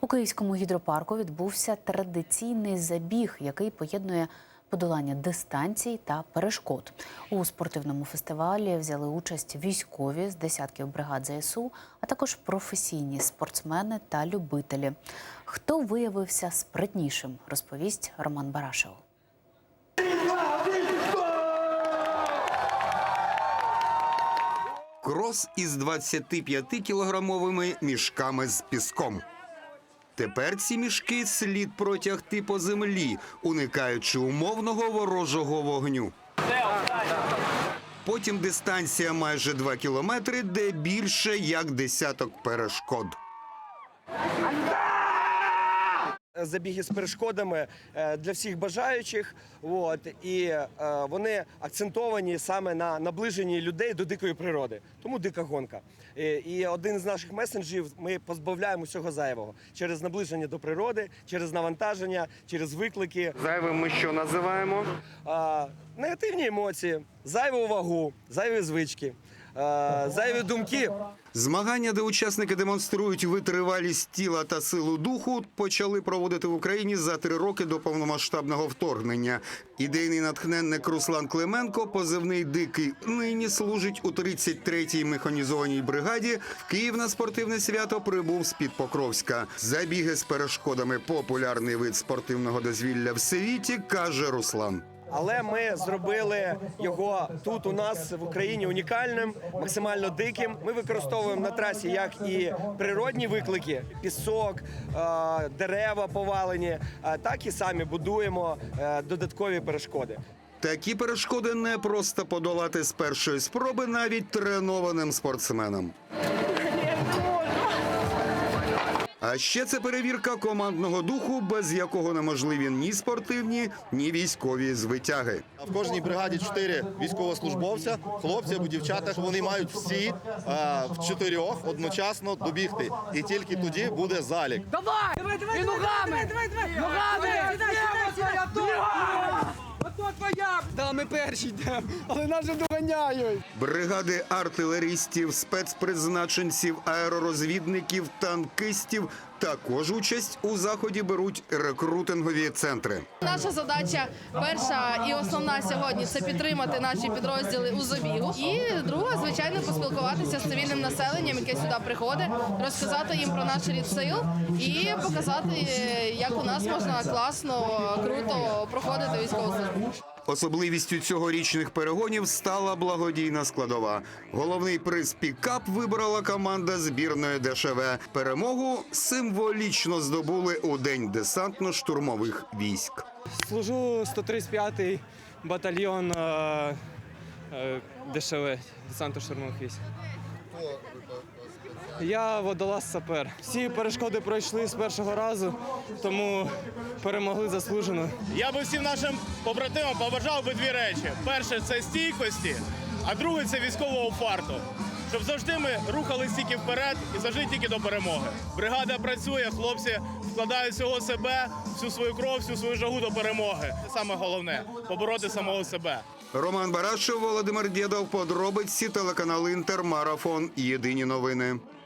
У Київському гідропарку відбувся традиційний забіг, який поєднує подолання дистанцій та перешкод. У спортивному фестивалі взяли участь військові з десятків бригад ЗСУ, а також професійні спортсмени та любителі. Хто виявився спритнішим, розповість Роман Барашев. Крос із 25-кілограмовими мішками з піском. Тепер ці мішки слід протягти по землі, уникаючи умовного ворожого вогню. Потім дистанція майже 2 кілометри, де більше як десяток перешкод. Забіги з перешкодами е, для всіх бажаючих. От, і е, вони акцентовані саме на наближенні людей до дикої природи. Тому дика гонка. І, один з наших месенджів ми позбавляємо всього зайвого через наближення до природи, через навантаження, через виклики. Зайвим ми що називаємо? Негативні емоції, зайву вагу, зайві звички, зайві думки. Змагання, де учасники демонструють витривалість тіла та силу духу, почали проводити в Україні за три роки до повномасштабного вторгнення. Ідейний натхненник Руслан Клименко, позивний дикий, нині служить у 33-й механізованій бригаді. В Київ на спортивне свято прибув з під Покровська. Забіги з перешкодами популярний вид спортивного дозвілля в світі, каже Руслан. Але ми зробили його тут у нас в Україні унікальним, максимально диким. Ми використовуємо на трасі як і природні виклики, пісок, е, дерева повалені, е, так і самі будуємо е, додаткові перешкоди. Такі перешкоди не просто подолати з першої спроби навіть тренованим спортсменам. А ще це перевірка командного духу, без якого неможливі ні спортивні, ні військові звитяги. В кожній бригаді чотири військовослужбовця, хлопці або дівчата. Вони мають всі а, в чотирьох одночасно добігти, і тільки тоді буде залік. Давай! Давай, давай, і ногами! Давай, давай, Ногами! Твоя твоя! Ото твоя! Да, ми перші йдемо, але нас же доганяють. Бригади артилерістів, спецпризначенців, аеророзвідників, танкистів також участь у заході беруть рекрутингові центри. Наша задача перша і основна сьогодні це підтримати наші підрозділи у забігу. І друга, звичайно, поспілкуватися з цивільним населенням, яке сюди приходить, розказати їм про наш рід сил і показати, як у нас можна класно, круто проходити військову службу. Особливістю цьогорічних перегонів стала благодійна складова. Головний приз пікап вибрала команда збірної ДШВ. Перемогу символічно здобули у день десантно-штурмових військ. Служу 135-й батальйон е, е, ДШВ, десанту штурмових військ. Я водолаз сапер. Всі перешкоди пройшли з першого разу, тому перемогли заслужено. Я би всім нашим побратимам побажав би дві речі: перше це стійкості, а друге це військового фарту. Щоб завжди ми рухались тільки вперед і завжди тільки до перемоги. Бригада працює, хлопці вкладають всього себе, всю свою кров, всю свою жагу до перемоги. Це саме головне побороти самого себе. Роман Барашев, Володимир Дєдов, подробиці телеканал Інтер, Марафон. Єдині новини.